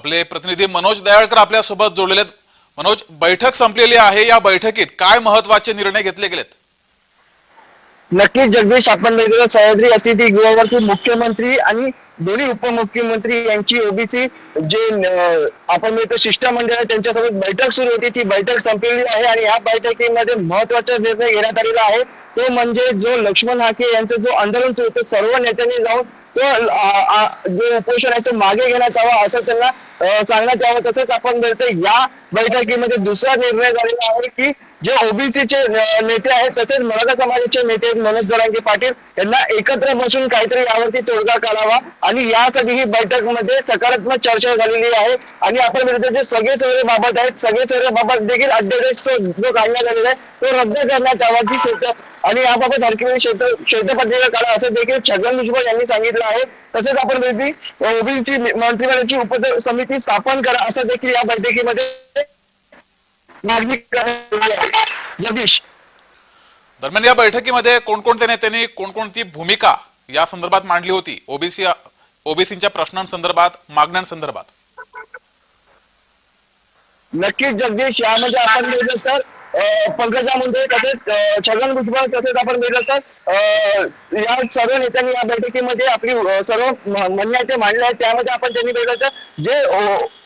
आपले प्रतिनिधी मनोज दयाळकर आपल्यासोबत जोडलेले आहेत. मनोज बैठक संपलेली आहे. या बैठकीत काय महत्त्वाचे निर्णय घेतले गेलेत? नक्कीच जगदीश आपण वेगवेगळ्या सह्याद्री अतिथीगृहावरती मुख्यमंत्री आणि दोन्ही उपमुख्यमंत्री यांची ओबीसी जे आपण म्हणतो शिष्टमंडळ आहे त्यांच्यासोबत बैठक सुरू होती. ती बैठक संपलेली आहे आणि या बैठकीमध्ये महत्त्वाचा निर्णय घेण्यात आलेला आहे. तो म्हणजे जो लक्ष्मण हाके यांचं जो आंदोलन सुरू होतं सर्व नेत्यांनी जाऊन तो उपोषण आहे ते मागे घेण्यात यावा असं त्यांना सांगण्यात यावं तसंच आपण बोलतो या बैठकीमध्ये दुसरा निर्णय झालेला आहे की जे ओबीसीचे नेते आहेत तसेच मराठा समाजाचे नेते आहेत मनोज जरांगे पाटील यांना एकत्र बसून काहीतरी यावरती तोडगा काढावा आणि यासाठी ही बैठकमध्ये सकारात्मक चर्चा झालेली आहे. आणि आपण विरुद्ध जे सगळे चौरे बाबत आहेत सगळे चौरे बाबत देखील अध्यादेश तो जो काढण्यात आलेला आहे तो रद्द करण्यात यावा की आणि याबाबत हरकी शेत शेतपत्रिका काढा. असं देखील छगन भुजबळ यांनी सांगितलं आहे. तसेच आपण ओबीसी मंत्रिमंडळाची उप समिती स्थापन करा असं देखील या बैठकीमध्ये मागणी करण्यात जगदीश. दरम्यान या बैठकीमध्ये कोणकोणत्या नेत्यांनी कोणकोणती भूमिका या संदर्भात मांडली होती? ओबीसी ओबीसीच्या प्रश्नांसंदर्भात मागण्यांसंदर्भात. नक्कीच जगदीश यामध्ये आपण तर पंकजा मुंडे तसेच छगन भुजबळ तसेच आपण बघितलं तर या सर्व नेत्यांनी या बैठकीमध्ये आपली सर्व म्हणण्याचे मांडले आहेत त्यामध्ये आपण त्यांनी बघितलं तर जे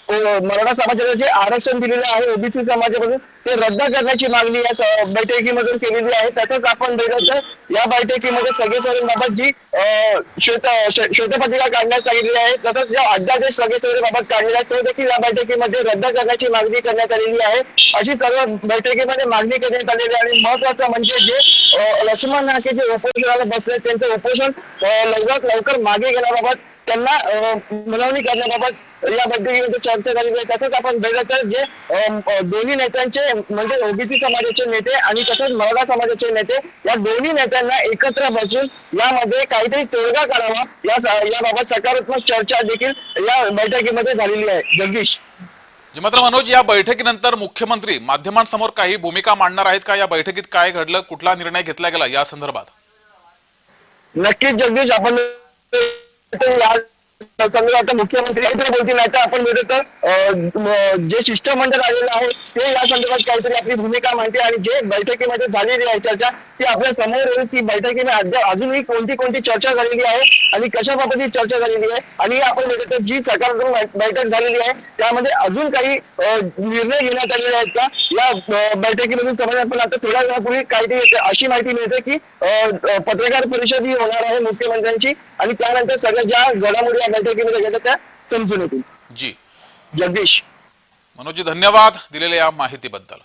मराठा समाजाला जे आरक्षण दिलेलं आहे ओबीसी समाजामधून ते रद्द करण्याची मागणी या बैठकीमधून केलेली आहे. त्यातच आपण बघितलं या बैठकीमध्ये सगळे सोरेन जी श्वेत श्वेतपत्रिका काढण्यात सांगितली आहे. तसंच जे अध्यादेश सगळे बाबत काढलेला आहे तो देखील या बैठकीमध्ये रद्द करण्याची मागणी करण्यात आलेली आहे. अशी सर्व बैठकीमध्ये मागणी करण्यात आलेली आहे. आणि महत्वाचं म्हणजे जे लक्ष्मण नाके जे उपोषणाला बसले त्यांचं उपोषण लवकरात लवकर मागे घेण्याबाबत त्यांना मनवणी करण्याबाबत या बैठकीमध्ये चर्चा झालेली आहे तसंच आपण बघितलं तर जे दोन्ही नेत्यांचे म्हणजे ओबीसी समाजाचे नेते आणि तसंच मराठा समाजाचे नेते या दोन्ही नेत्यांना एकत्र बसून यामध्ये काहीतरी तोडगा काढावा या याबाबत सकारात्मक चर्चा देखील या बैठकीमध्ये झालेली आहे. जगदीश. मात्र मनोज या बैठकीनंतर मुख्यमंत्री माध्यमांसमोर काही भूमिका मांडणार आहेत का? या बैठकीत काय घडलं? कुठला निर्णय घेतला गेला या संदर्भात? नक्कीच जगदीश आपण आता मुख्यमंत्री काहीतरी बोलतील नाही तर आपण बोलतो जे शिष्टमंडळ आलेलं आहे ते या संदर्भात काहीतरी आपली भूमिका मांडते आणि जे बैठकीमध्ये झालेली आहे चर्चा ती आपल्यासमोर येईल. की बैठकीमध्ये अजूनही कोणती कोणती चर्चा झालेली आहे आणि कशाबाबत ही चर्चा झालेली आहे? आणि आपण तर जी सकारात्मक बै- बैठक झालेली आहे त्यामध्ये अजून काही निर्णय घेण्यात आलेले आहेत का? या बैठकीमधून समजण्यात पण आता थोड्या वेळापूर्वी काहीतरी येते. अशी माहिती मिळते की पत्रकार परिषद ही होणार आहे मुख्यमंत्र्यांची आणि त्यानंतर सगळ्या ज्या घडामोडी या बैठकीमध्ये घडतात त्या समजून येतील. जी. जगदीश. मनोजी धन्यवाद दिलेल्या या माहितीबद्दल.